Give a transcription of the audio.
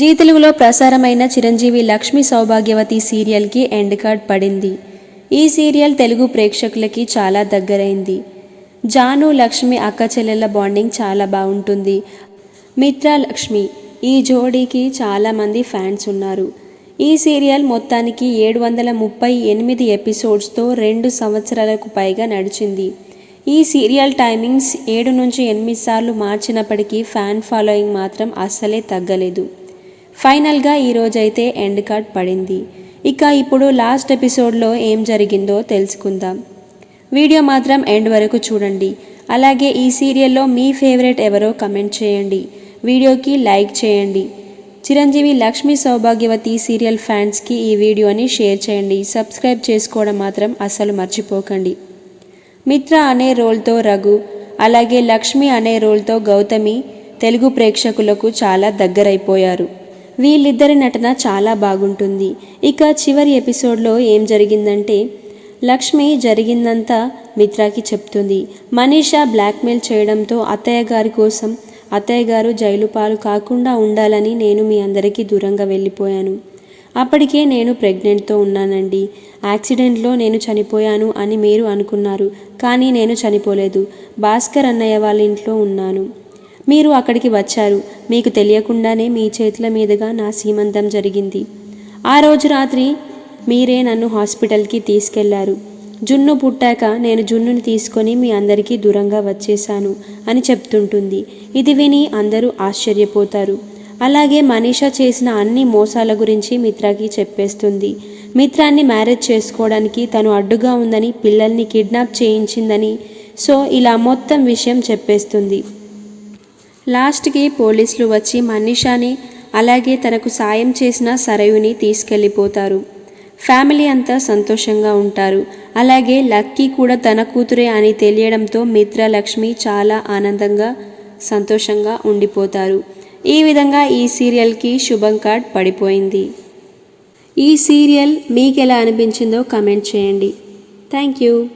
G తెలుగులో ప్రసారమైన చిరంజీవి లక్ష్మి సౌభాగ్యవతి సీరియల్కి ఎండ్ కార్డ్ పడింది. ఈ సీరియల్ తెలుగు ప్రేక్షకులకి చాలా దగ్గరైంది. జాను లక్ష్మి అక్క చెల్లెళ్ళ బాండింగ్ చాలా బాగుంటుంది. మిత్ర లక్ష్మి ఈ జోడీకి చాలామంది ఫ్యాన్స్ ఉన్నారు. ఈ సీరియల్ మొత్తానికి ఏడు వందల ముప్పై ఎనిమిది ఎపిసోడ్స్తో రెండు సంవత్సరాలకు పైగా నడిచింది. ఈ సీరియల్ టైమింగ్స్ ఏడు నుంచి ఎనిమిది సార్లు మార్చినప్పటికీ ఫ్యాన్ ఫాలోయింగ్ మాత్రం అస్సలే తగ్గలేదు. ఫైనల్గా ఈరోజైతే ఎండ్ కార్డ్ పడింది. ఇక ఇప్పుడు లాస్ట్ ఎపిసోడ్లో ఏం జరిగిందో తెలుసుకుందాం. వీడియో మాత్రం ఎండ్ వరకు చూడండి. అలాగే ఈ సీరియల్లో మీ ఫేవరెట్ ఎవరో కమెంట్ చేయండి. వీడియోకి లైక్ చేయండి. చిరంజీవి లక్ష్మీ సౌభాగ్యవతి సీరియల్ ఫ్యాన్స్కి ఈ వీడియోని షేర్ చేయండి. సబ్స్క్రైబ్ చేసుకోవడం మాత్రం అస్సలు మర్చిపోకండి. మిత్ర అనే రోల్తో రఘు అలాగే లక్ష్మి అనే రోల్తో గౌతమి తెలుగు ప్రేక్షకులకు చాలా దగ్గరైపోయారు. వీళ్ళిద్దరి నటన చాలా బాగుంటుంది. ఇక చివరి ఎపిసోడ్లో ఏం జరిగిందంటే లక్ష్మి జరిగిందంతా మిత్రాకి చెప్తుంది. మనీషా బ్లాక్మెయిల్ చేయడంతో అత్తయ్య గారి కోసం అత్తయ్య గారు జైలు పాలు కాకుండా ఉండాలని నేను మీ అందరికీ దూరంగా వెళ్ళిపోయాను. అప్పటికే నేను ప్రెగ్నెంట్తో ఉన్నానండి. యాక్సిడెంట్లో నేను చనిపోయాను అని మీరు అనుకున్నారు కానీ నేను చనిపోలేదు. భాస్కర్ అన్నయ్య వాళ్ళ ఇంట్లో ఉన్నాను. మీరు అక్కడికి వచ్చారు. మీకు తెలియకుండానే మీ చేతుల మీదుగా నా సీమంతం జరిగింది. ఆ రోజు రాత్రి మీరే నన్ను హాస్పిటల్కి తీసుకెళ్ళారు. జున్ను పుట్టాక నేను జున్నుని తీసుకొని మీ అందరికీ దూరంగా వచ్చేశాను అని చెప్తుంటుంది. ఇది విని అందరూ ఆశ్చర్యపోతారు. అలాగే మనీషా చేసిన అన్ని మోసాల గురించి మిత్రాకి చెప్పేస్తుంది. మిత్రాన్ని మ్యారేజ్ చేసుకోవడానికి తను అడ్డుగా ఉందని పిల్లల్ని కిడ్నాప్ చేయించిందని సో ఇలా మొత్తం విషయం చెప్పేస్తుంది. లాస్ట్కి పోలీసులు వచ్చి మనీషాని అలాగే తనకు సాయం చేసిన సరయుని తీసుకెళ్ళిపోతారు. ఫ్యామిలీ అంతా సంతోషంగా ఉంటారు. అలాగే లక్కీ కూడా తన కూతురే అని తెలియడంతో మిత్ర లక్ష్మి చాలా ఆనందంగా సంతోషంగా ఉండిపోతారు. ఈ విధంగా ఈ సీరియల్కి శుభం కార్డ్ పడిపోయింది. ఈ సీరియల్ మీకు ఎలా అనిపించిందో కమెంట్ చేయండి. Thank you.